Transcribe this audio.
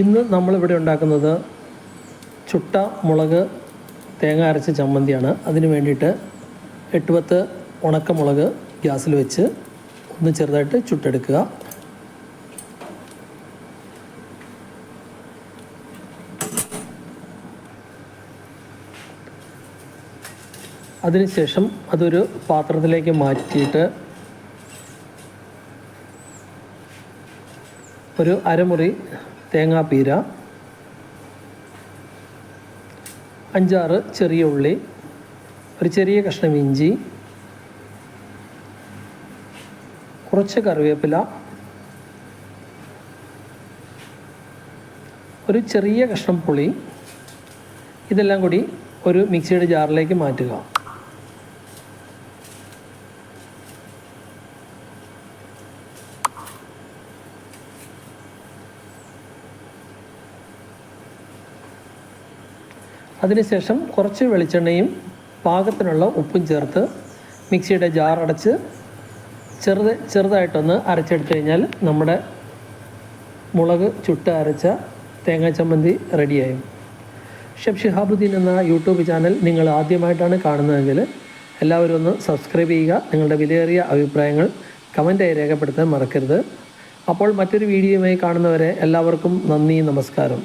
ഇന്ന് നമ്മളിവിടെ ഉണ്ടാക്കുന്നത് ചുട്ട മുളക് തേങ്ങ അരച്ച ചമ്മന്തിയാണ്. അതിന് വേണ്ടിയിട്ട് എട്ട് പത്ത് ഉണക്കമുളക് ഗ്യാസിൽ വെച്ച് ഒന്ന് ചെറുതായിട്ട് ചുട്ടെടുക്കുക. അതിനുശേഷം അതൊരു പാത്രത്തിലേക്ക് മാറ്റിയിട്ട് ഒരു അരമുറി തേങ്ങാപ്പീര അഞ്ചാറ് ചെറിയ ഉള്ളി ഒരു ചെറിയ കഷ്ണം ഇഞ്ചി കുറച്ച് കറിവേപ്പില ഒരു ചെറിയ കഷ്ണം പുളി ഇതെല്ലാം കൂടി ഒരു മിക്സിയുടെ ജാറിലേക്ക് മാറ്റുക. അതിനുശേഷം കുറച്ച് വെളിച്ചെണ്ണയും പാകത്തിനുള്ള ഉപ്പും ചേർത്ത് മിക്സിയുടെ ജാർ അടച്ച് ചെറുത് ചെറുതായിട്ടൊന്ന് അരച്ചെടുത്തു കഴിഞ്ഞാൽ നമ്മുടെ മുളക് ചുട്ട് അരച്ച തേങ്ങാ ചമ്മന്തി റെഡിയായും. ഷെഫ് ഷിഹാബുദ്ദീൻ എന്ന യൂട്യൂബ് ചാനൽ നിങ്ങൾ ആദ്യമായിട്ടാണ് കാണുന്നതെങ്കിൽ എല്ലാവരും ഒന്ന് സബ്സ്ക്രൈബ് ചെയ്യുക. നിങ്ങളുടെ വിലയേറിയ അഭിപ്രായങ്ങൾ കമന്റായി രേഖപ്പെടുത്താൻ മറക്കരുത്. അപ്പോൾ മറ്റൊരു വീഡിയോയുമായി കാണുന്നവരെ എല്ലാവർക്കും നന്ദി നമസ്കാരം.